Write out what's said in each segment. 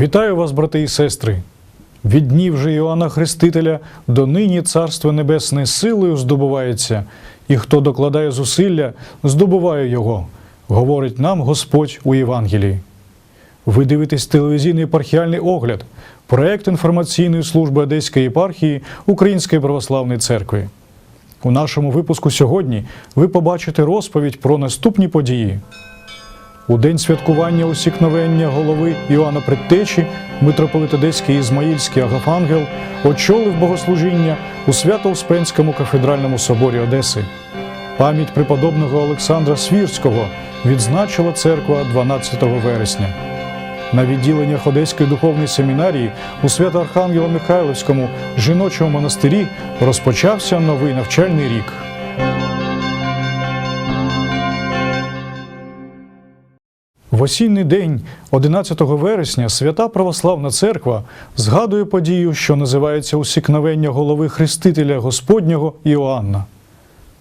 Вітаю вас, брати і сестри! Від днів же Іоанна Хрестителя до нині Царство Небесне силою здобувається, і хто докладає зусилля, здобуває його, говорить нам Господь у Євангелії. Ви дивитесь телевізійний епархіальний огляд, проект інформаційної служби Одеської єпархії Української православної церкви. У нашому випуску сьогодні ви побачите розповідь про наступні події. У день святкування усікновення голови Іоанна Предтечі митрополит Одеський Ізмаїльський Агафангел очолив богослужіння у Свято-Успенському кафедральному соборі Одеси. Пам'ять преподобного Олександра Свірського відзначила церква 12 вересня. На відділеннях Одеської духовної семінарії у Свято-Архангело Михайловському жіночому монастирі розпочався новий навчальний рік. В осінній день, 11 вересня, свята Православна Церква згадує подію, що називається усікновення голови Хрестителя Господнього Іоанна.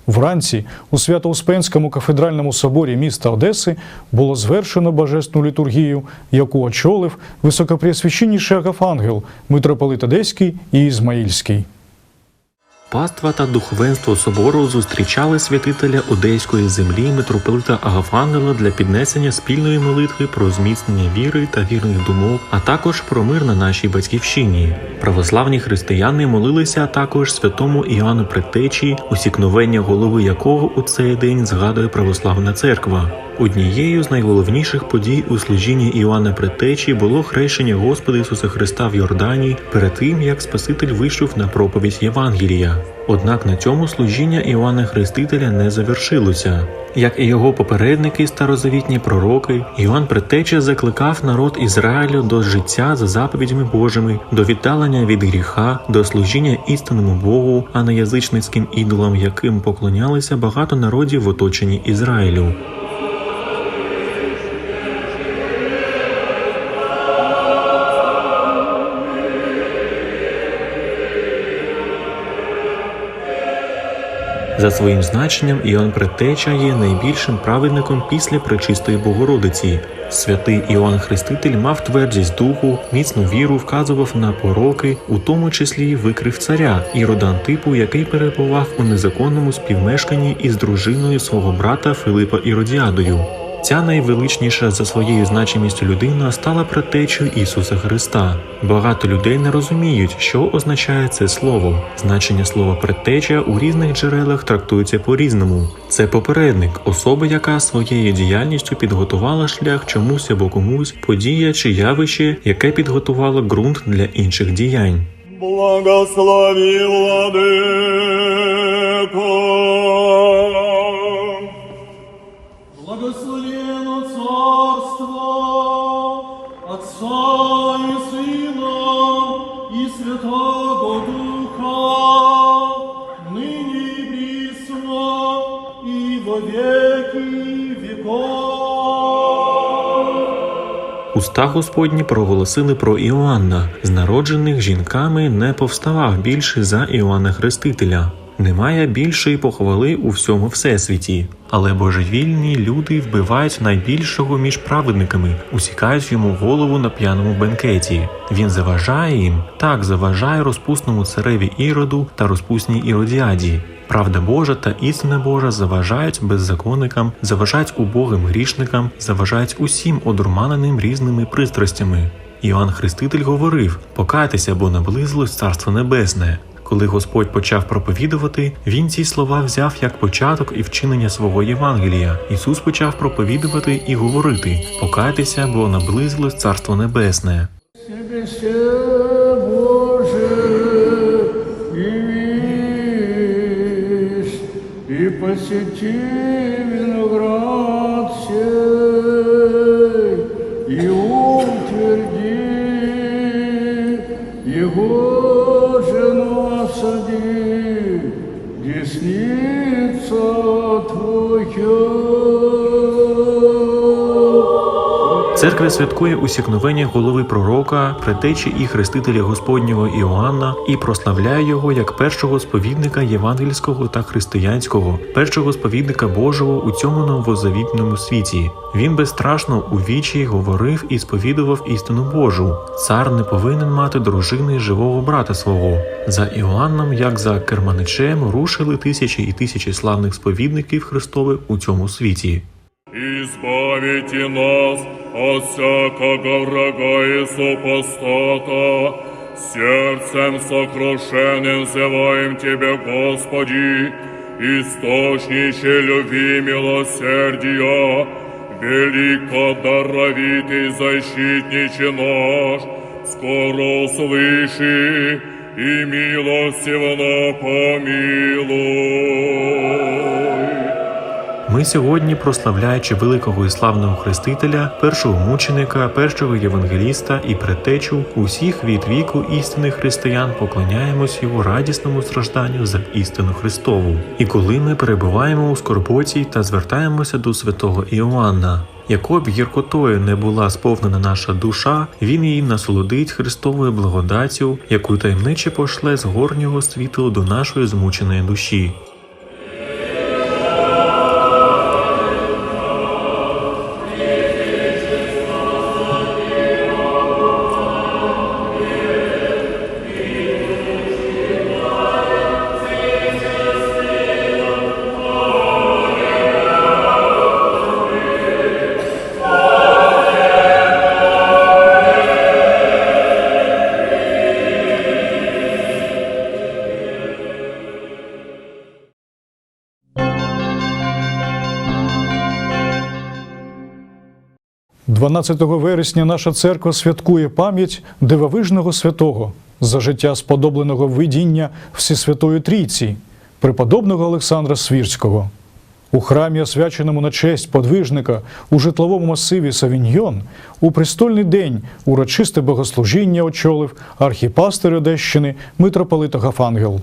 Вранці у Свято-Успенському кафедральному соборі міста Одеси було звершено божественну літургію, яку очолив високопреосвященніший Агафангел, митрополит Одеський і Ізмаїльський. Паства та духовенство собору зустрічали святителя Одеської землі митрополита Агафангела для піднесення спільної молитви про зміцнення віри та вірних думок, а також про мир на нашій батьківщині. Православні християни молилися також святому Іоанну Предтечі, усікновення голови якого у цей день згадує православна церква. Однією з найголовніших подій у служінні Іоанна Предтечі було хрещення Господа Ісуса Христа в Йордані перед тим, як Спаситель вийшов на проповідь Євангелія. Однак на цьому служіння Іоанна Хрестителя не завершилося. Як і його попередники, старозавітні пророки, Іоанн Предтеча закликав народ Ізраїлю до життя за заповідями Божими, до віддалення від гріха, до служіння істинному Богу, а не язичницьким ідолам, яким поклонялися багато народів в оточенні Ізраїлю. За своїм значенням Іоанн Предтеча є найбільшим праведником після Пречистої Богородиці. Святий Іоанн Хреститель мав твердість духу, міцну віру, вказував на пороки, у тому числі викрив царя іродан типу, який перебував у незаконному співмешканні із дружиною свого брата Филипа Іродіадою. Ця найвеличніша за своєю значимістю людина стала предтечею Ісуса Христа. Багато людей не розуміють, що означає це слово. Значення слова предтеча у різних джерелах трактується по-різному. Це попередник, особа, яка своєю діяльністю підготувала шлях чомусь або комусь, подія чи явище, яке підготувало ґрунт для інших діянь. Благослови, Владыко. Уста Господні проголосили про Іоанна, з народжених жінками не повставав більше за Іоанна Хрестителя. Немає більшої похвали у всьому всесвіті. Але божевільні люди вбивають найбільшого між праведниками, усікають йому голову на п'яному бенкеті. Він заважає їм, так заважає розпусному цареві Іроду та розпусній Іродіаді. Правда Божа та істина Божа заважають беззаконникам, заважають убогим грішникам, заважають усім одурманеним різними пристрастями. Іоанн Хреститель говорив: покайтеся, бо наблизилось Царство Небесне. Коли Господь почав проповідувати, він ці слова взяв як початок і вчинення свого Євангелія. Ісус почав проповідувати і говорити: покайтеся, бо наблизилось Царство Небесне. И посети Церква святкує усікновення голови пророка, предтечі і хрестителя Господнього Іоанна і прославляє його як першого сповідника євангельського та християнського, першого сповідника Божого у цьому новозавітному світі. Він безстрашно у вічі говорив і сповідував істину Божу. Цар не повинен мати дружини живого брата свого. За Іоанном, як за керманичем, рушили тисячі і тисячі славних сповідників Христових у цьому світі. Избавите нас от всякого врага и супостата. Сердцем сокрушенным взываем Тебе, Господи, источнище любви и милосердия, велико даровитый защитниче наш, скоро услыши и милостивно помилуй. Ми сьогодні, прославляючи великого і славного хрестителя, першого мученика, першого євангеліста і предтечу, усіх від віку істинних християн поклоняємось його радісному стражданню за істину Христову. І коли ми перебуваємо у скорботі та звертаємося до святого Іоанна. Яко б гіркотою не була сповнена наша душа, він її насолодить Христовою благодаттю, яку таємниче пошле з горнього світу до нашої змученої душі. – 12 вересня наша церква святкує пам'ять дивовижного святого за життя сподобленого видіння Всесвятої Трійці, преподобного Олександра Свірського. У храмі, освяченому на честь подвижника у житловому масиві Савіньйон, у престольний день урочисте богослужіння очолив архіпастер Одещини митрополит Агафангел.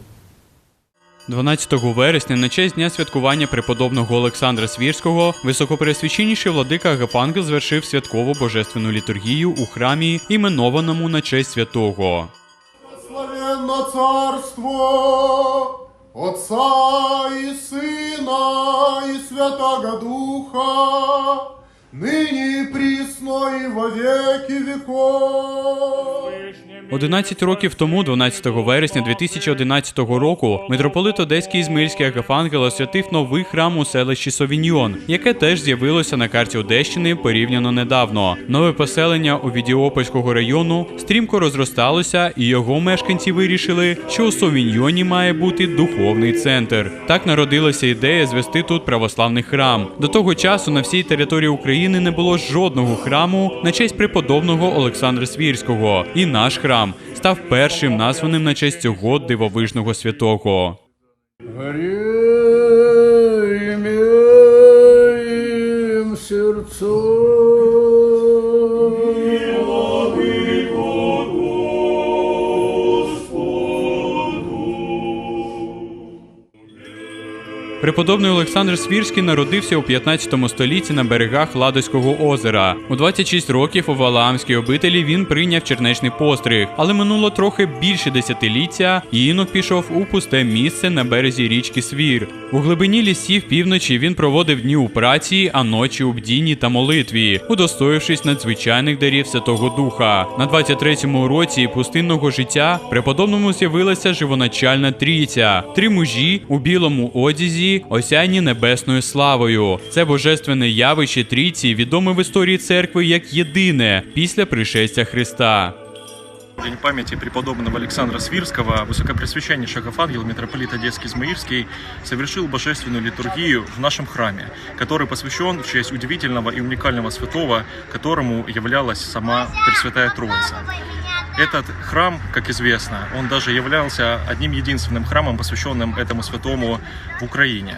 12 вересня на честь дня святкування преподобного Олександра Свірського високопреосвященніший владика Агафангел звершив святкову божественну літургію у храмі, іменованому на честь святого. Славенно царство Отца и Сына и Святого Духа, ныне и присно и во веки веков. 11 років тому, 12 вересня 2011 року, митрополит Одеський Ізмаїльський Агафангел освятив новий храм у селищі Совіньйон, яке теж з'явилося на карті Одещини порівняно недавно. Нове поселення у Відіопольського району стрімко розросталося, і його мешканці вирішили, що у Совіньйоні має бути духовний центр. Так народилася ідея звести тут православний храм. До того часу на всій території України не було жодного храму на честь преподобного Олександра Свірського, і наш храм став першим названим на честь цього дивовижного святого. Горе Преподобний Олександр Свірський народився у 15 столітті на берегах Ладоського озера. У 26 років у Валаамській обителі він прийняв чернечний постриг, але минуло трохи більше десятиліття, і інок пішов у пусте місце на березі річки Свір. У глибині лісів півночі він проводив дні у праці, а ночі у бдінні та молитві, удостоївшись надзвичайних дарів Святого Духа. На 23-му році пустинного життя преподобному з'явилася живоначальна трійця, три мужі у білому одязі, осяйні небесною славою. Це божественне явище трійці відоме в історії церкви як єдине після пришестя Христа. День памяти преподобного Александра Свирского Высокопресвященнейший Агафангел, митрополит Одесский Измаильский, совершил божественную литургию в нашем храме, который посвящен в честь удивительного и уникального святого, которому являлась сама Пресвятая Троица. Этот храм, как известно, он даже являлся одним единственным храмом, посвященным этому святому в Украине.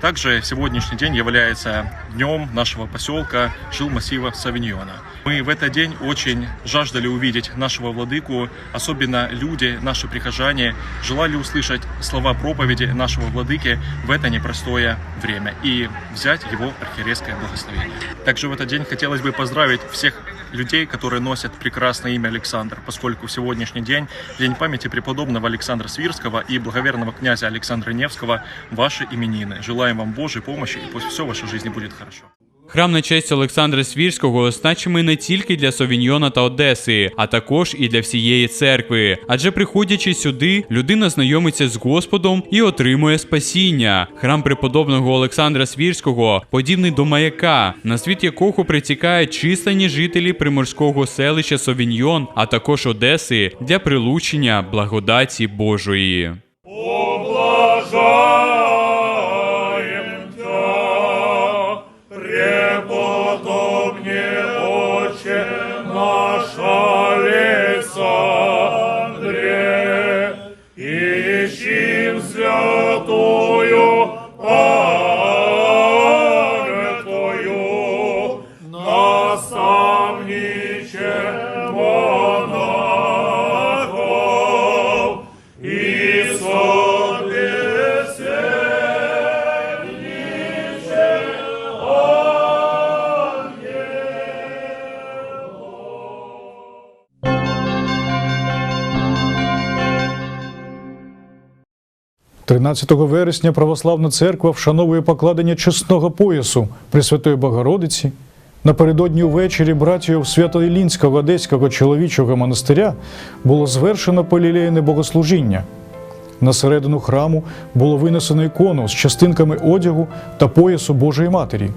Также сегодняшний день является днем нашего поселка жил массива Савиньона. Мы в этот день очень жаждали увидеть нашего владыку, особенно люди, наши прихожане, желали услышать слова проповеди нашего владыки в это непростое время и взять его архиерейское благословение. Также в этот день хотелось бы поздравить всех людей, которые носят прекрасное имя Александр, поскольку сегодняшний день День памяти преподобного Александра Свирского и благоверного князя Александра Невского ваши именины. Желаем вам Божьей помощи и пусть все в вашей жизни будет хорошо. Храм на честь Олександра Свірського значимий не тільки для Совіньйона та Одеси, а також і для всієї церкви. Адже приходячи сюди, людина знайомиться з Господом і отримує спасіння. Храм преподобного Олександра Свірського подібний до маяка, на світ якого притікають численні жителі приморського селища Совіньйон, а також Одеси для прилучення благодаті Божої. Облажаем 13 вересня Православна церква вшановує покладення чесного поясу Пресвятої Богородиці. Напередодні увечері братію Свято-Ілінського Одеського чоловічого монастиря було звершено полілейне богослужіння. На середину храму було винесено ікону з частинками одягу та поясу Божої Матері.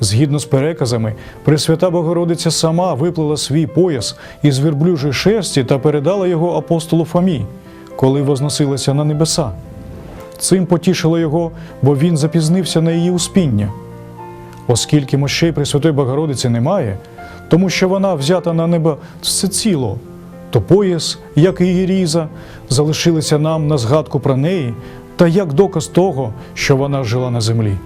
Згідно з переказами, Пресвята Богородиця сама виплела свій пояс із верблюжої шерсті та передала його апостолу Фомі, коли возносилася на небеса. Цим потішило його, бо він запізнився на її успіння. Оскільки мощей Пресвятої Богородиці немає, тому що вона взята на небо всеціло, то пояс, як і її різа, залишилися нам на згадку про неї та як доказ того, що вона жила на землі.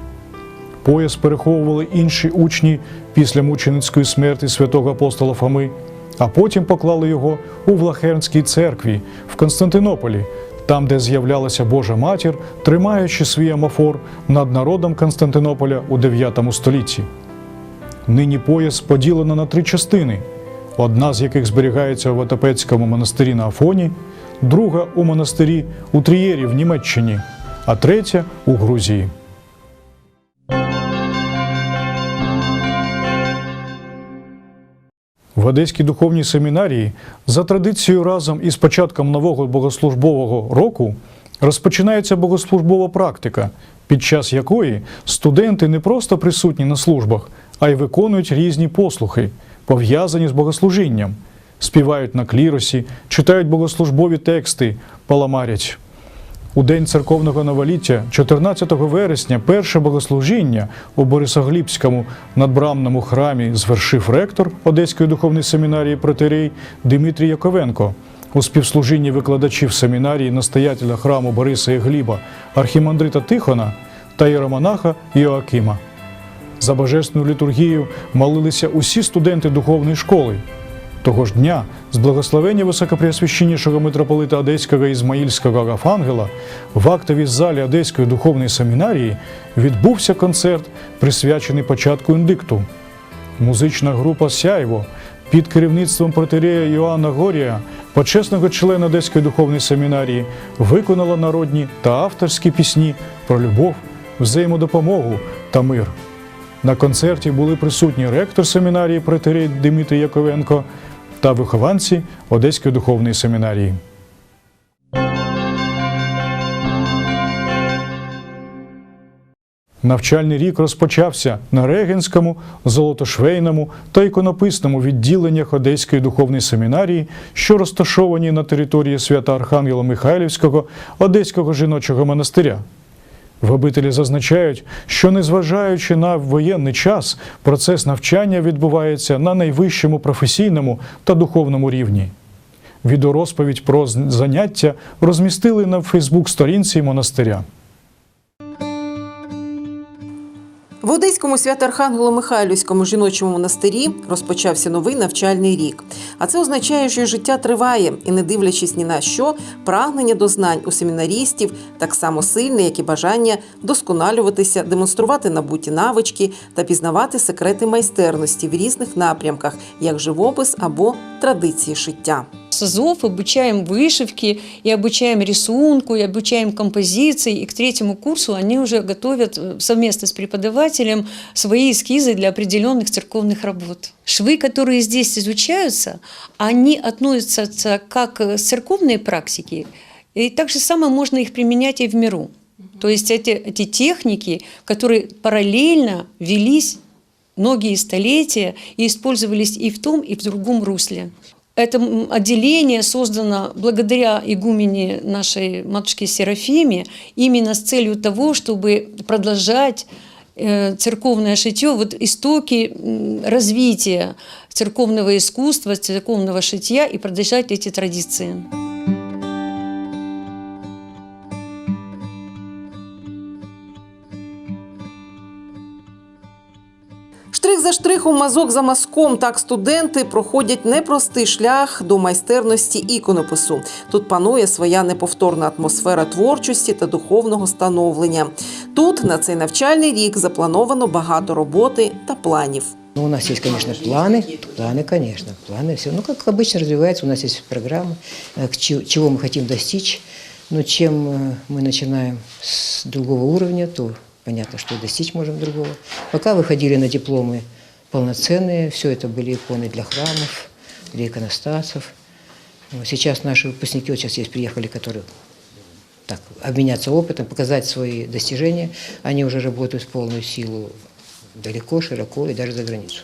Пояс переховували інші учні після мученицької смерті святого апостола Фоми, а потім поклали його у Влахернській церкві в Константинополі, там, де з'являлася Божа матір, тримаючи свій амофор над народом Константинополя у 9 столітті. Нині пояс поділено на три частини, одна з яких зберігається у Отопецькому монастирі на Афоні, друга у монастирі у Трієрі в Німеччині, а третя у Грузії. В Одеській духовній семінарії за традицією разом із початком нового богослужбового року розпочинається богослужбова практика, під час якої студенти не просто присутні на службах, а й виконують різні послухи, пов'язані з богослужінням, співають на кліросі, читають богослужбові тексти, паламарять. У день церковного новоліття, 14 вересня, перше богослужіння у Борисоглібському надбрамному храмі звершив ректор Одеської духовної семінарії протерей Дмитрій Яковенко. У співслужінні викладачів семінарії настоятеля храму Бориса і Гліба, архімандрита Тихона та єромонаха Йоакима. За божественну літургію молилися усі студенти духовної школи. Того ж дня, з благословення високопреосвященнішого митрополита Одеського Ізмаїльського Агафангела, в актовій залі Одеської духовної семінарії відбувся концерт, присвячений початку індикту. Музична група Сяйво під керівництвом протерея Йоанна Горія, почесного члена Одеської духовної семінарії, виконала народні та авторські пісні про любов, взаємодопомогу та мир. На концерті були присутні ректор семінарії протерей Дмитрій Яковенко та вихованці Одеської духовної семінарії. Навчальний рік розпочався на Регенському, Золотошвейному та іконописному відділеннях Одеської духовної семінарії, що розташовані на території свята Архангела Михайлівського Одеського жіночого монастиря. В обителі зазначають, що незважаючи на воєнний час, процес навчання відбувається на найвищому професійному та духовному рівні. Відеорозповідь про заняття розмістили на Фейсбук-сторінці монастиря. В Одеському свято-Архангело-Михайлівському жіночому монастирі розпочався новий навчальний рік. А це означає, що життя триває, і не дивлячись ні на що, прагнення до знань у семінарістів так само сильне, як і бажання досконалюватися, демонструвати набуті навички та пізнавати секрети майстерності в різних напрямках, як живопис або традиції шиття. С АЗОВ обучаем вышивке, и обучаем рисунку, и обучаем композиции. И к третьему курсу они уже готовят э, совместно с преподавателем свои эскизы для определенных церковных работ. Швы, которые здесь изучаются, они относятся как к церковной практике, и так же самое можно их применять и в миру. То есть эти, эти техники, которые параллельно велись многие столетия и использовались и в том, и в другом русле. Это м, отделение создано благодаря игумене нашей матушке Серафиме именно с целью того, чтобы продолжать э, церковное шитье, вот истоки м, развития церковного искусства, церковного шитья и продолжать эти традиции. за штрихом, мазок за мазком, так студенти проходять непростий шлях до майстерності іконопису. Тут панує своя неповторна атмосфера творчості та духовного становлення. Тут на цей навчальний рік заплановано багато роботи та планів. Ну, у нас есть, конечно, планы, планы, конечно, планы, все. Ну, как обычно развивается, у нас есть программа, э, к че- чего мы хотим достичь. Но чем э, мы начинаем с другого уровня, то понятно, что и достичь можем другого. Пока выходили на дипломы полноценные, все это были иконы для храмов, для иконостасов. Сейчас наши выпускники, вот сейчас есть, приехали, которые так, обменяться опытом, показать свои достижения. Они уже работают в полную силу далеко, широко и даже за границу.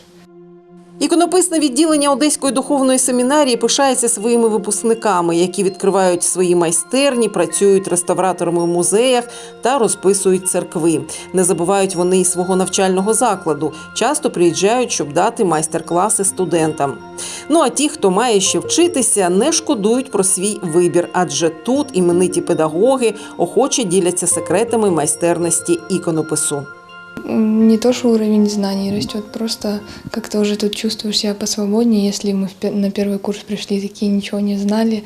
Іконописне відділення Одеської духовної семінарії пишається своїми випускниками, які відкривають свої майстерні, працюють реставраторами у музеях та розписують церкви. Не забувають вони і свого навчального закладу. Часто приїжджають, щоб дати майстер-класи студентам. Ну а ті, хто має ще вчитися, не шкодують про свій вибір, адже тут імениті педагоги охоче діляться секретами майстерності іконопису. Не то, что уровень знаний растет, просто как-то уже тут чувствуешь себя посвободнее, если мы на первый курс пришли такие, ничего не знали,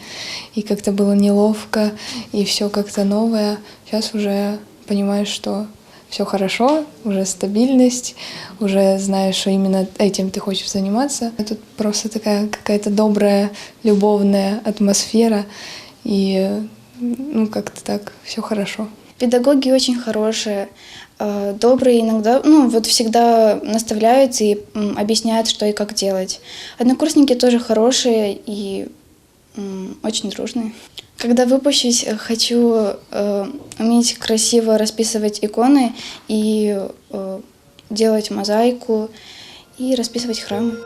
и как-то было неловко, и все как-то новое. Сейчас уже понимаешь, что все хорошо, уже стабильность, уже знаешь, что именно этим ты хочешь заниматься. Тут просто такая какая-то добрая, любовная атмосфера, и ну как-то так все хорошо. Педагоги очень хорошие, э, добрые иногда, ну вот всегда наставляют и м, объясняют, что и как делать. Однокурсники тоже хорошие и м, очень дружные. Когда выпущусь, э, хочу э, уметь красиво расписывать иконы и э, делать мозаику и расписывать храмы.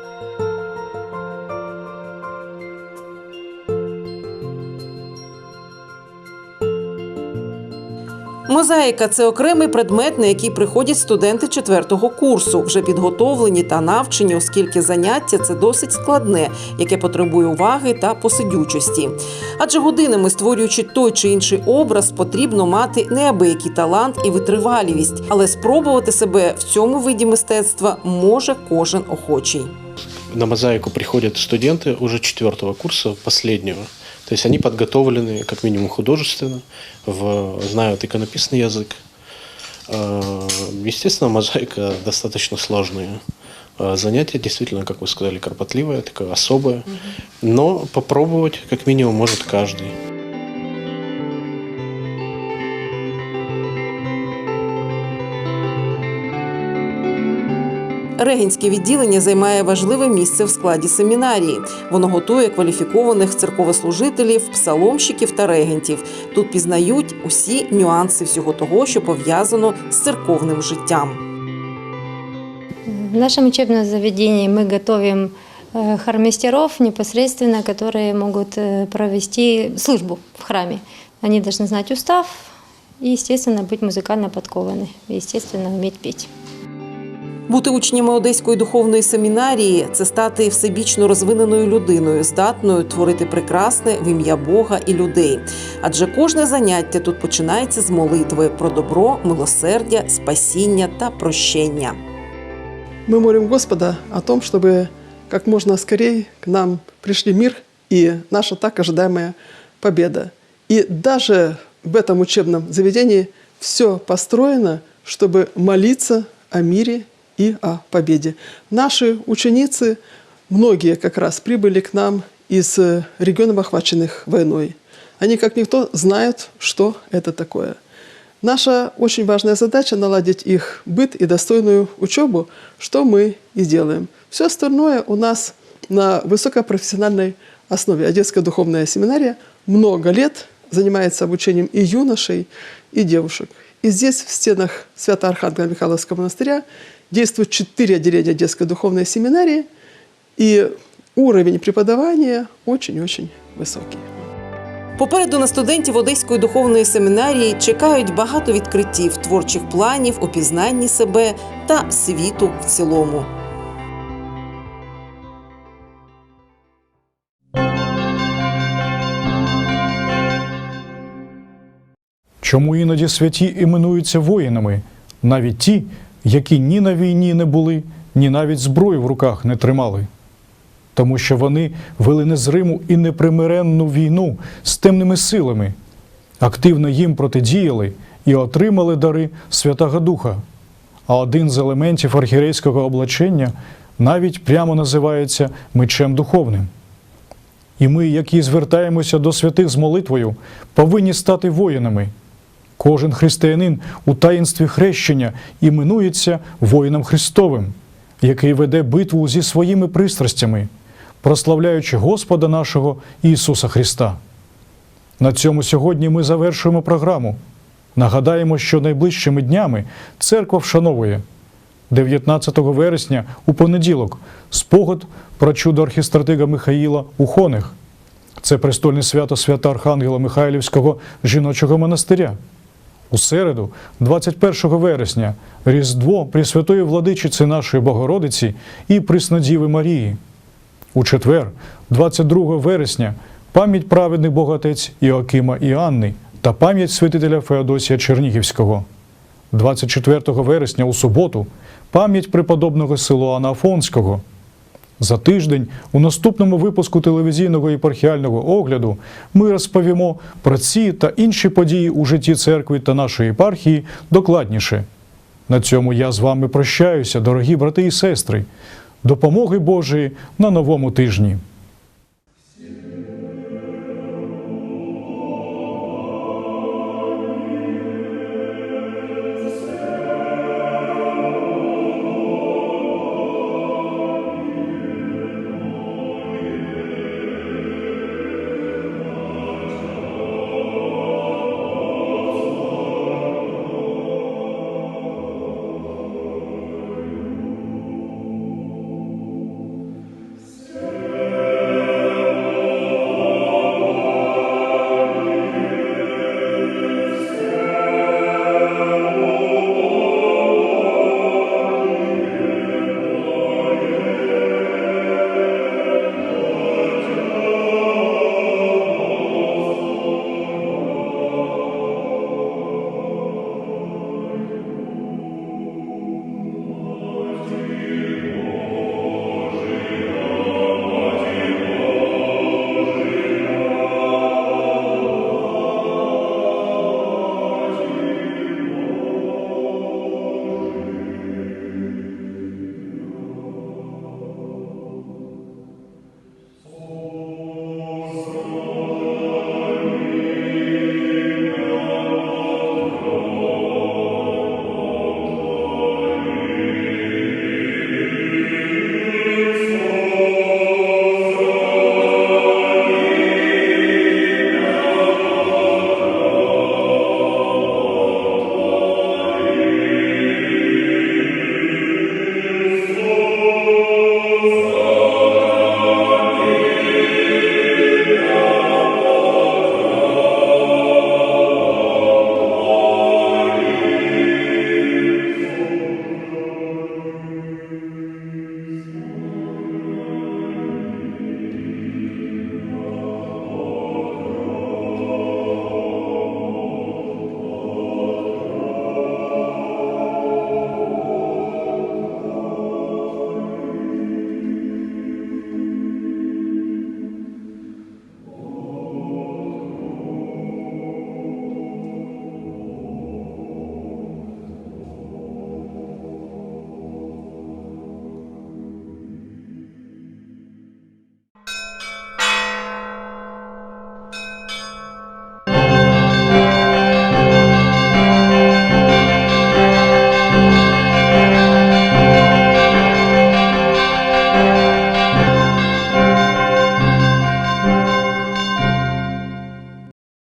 Мозаїка це окремий предмет, на який приходять студенти четвертого курсу, вже підготовлені та навчені, оскільки заняття це досить складне, яке потребує уваги та посидючості. Адже годинами створюючи той чи інший образ, потрібно мати неабиякий талант і витривалість, але спробувати себе в цьому виді мистецтва може кожен охочий. на мозаику приходят студенты уже четвертого курса, последнего. То есть они подготовлены как минимум художественно, в, знают иконописный язык. Э, Естественно, мозаика достаточно сложное э, занятие, действительно, как вы сказали, кропотливое, такое особое. Но попробовать как минимум может каждый. Регінське відділення займає важливе місце в складі семінарії. Воно готує кваліфікованих церковослужителів, псаломщиків та регентів. Тут пізнають усі нюанси всього того, що пов'язано з церковним життям. В нашем учебном заведении мы готовим э, хормейстеров непосредственно, которые могут э, провести службу в храме. Они должны знать устав и, естественно, быть музыкально подкованы, и, естественно, уметь петь. Бути учнями Одеської духовної семінарії це стати всебічно розвиненою людиною, здатною творити прекрасне в ім'я Бога і людей. Адже кожне заняття тут починається з молитви про добро, милосердя, спасіння та прощення. Мы молим Господа о том, чтобы как можно скорее к нам пришли мир и наша так ожидаемая победа. И даже в этом учебном заведении все построено, чтобы молиться о мире и о победе. Наши ученицы, многие как раз прибыли к нам из э, регионов, охваченных войной. Они, как никто, знают, что это такое. Наша очень важная задача – наладить их быт и достойную учебу, что мы и делаем. Все остальное у нас на высокопрофессиональной основе. Одесская духовная семинария много лет занимается обучением и юношей, и девушек. И здесь, в стенах Свято-Архангела Михайловского монастыря, действуют четыре отделения Одесской духовной семинарии, и уровень преподавания очень-очень высокий. Попереду на студентів Одеської духовної семінарії чекають багато відкриттів, творчих планів, опізнанні себе та світу в цілому. Чому іноді святі іменуються воїнами, навіть ті, які ні на війні не були, ні навіть зброї в руках не тримали? Тому що вони вели незриму і непримиренну війну з темними силами, активно їм протидіяли і отримали дари Святого Духа. А один з елементів архірейського облачення навіть прямо називається мечем духовним. І ми, які звертаємося до святих з молитвою, повинні стати воїнами. Кожен християнин у таїнстві хрещення іменується воїном Христовим, який веде битву зі своїми пристрастями, прославляючи Господа нашого Ісуса Христа. На цьому сьогодні ми завершуємо програму. Нагадаємо, що найближчими днями церква вшановує 19 вересня у понеділок спогад про чудо архістратига Михаїла у Хонах. Це престольне свято свята Архангела Михайлівського жіночого монастиря. У середу, 21 вересня, Різдво Пресвятої владичиці нашої Богородиці і Приснодіви Марії. У четвер, 22 вересня, пам'ять праведних богатець Іоакима і Анни та пам'ять святителя Феодосія Чернігівського. 24 вересня у суботу пам'ять преподобного Силуана Афонського. За тиждень у наступному випуску телевізійного єпархіального огляду ми розповімо про ці та інші події у житті церкви та нашої єпархії докладніше. На цьому я з вами прощаюся, дорогі брати і сестри. Допомоги Божої на новому тижні.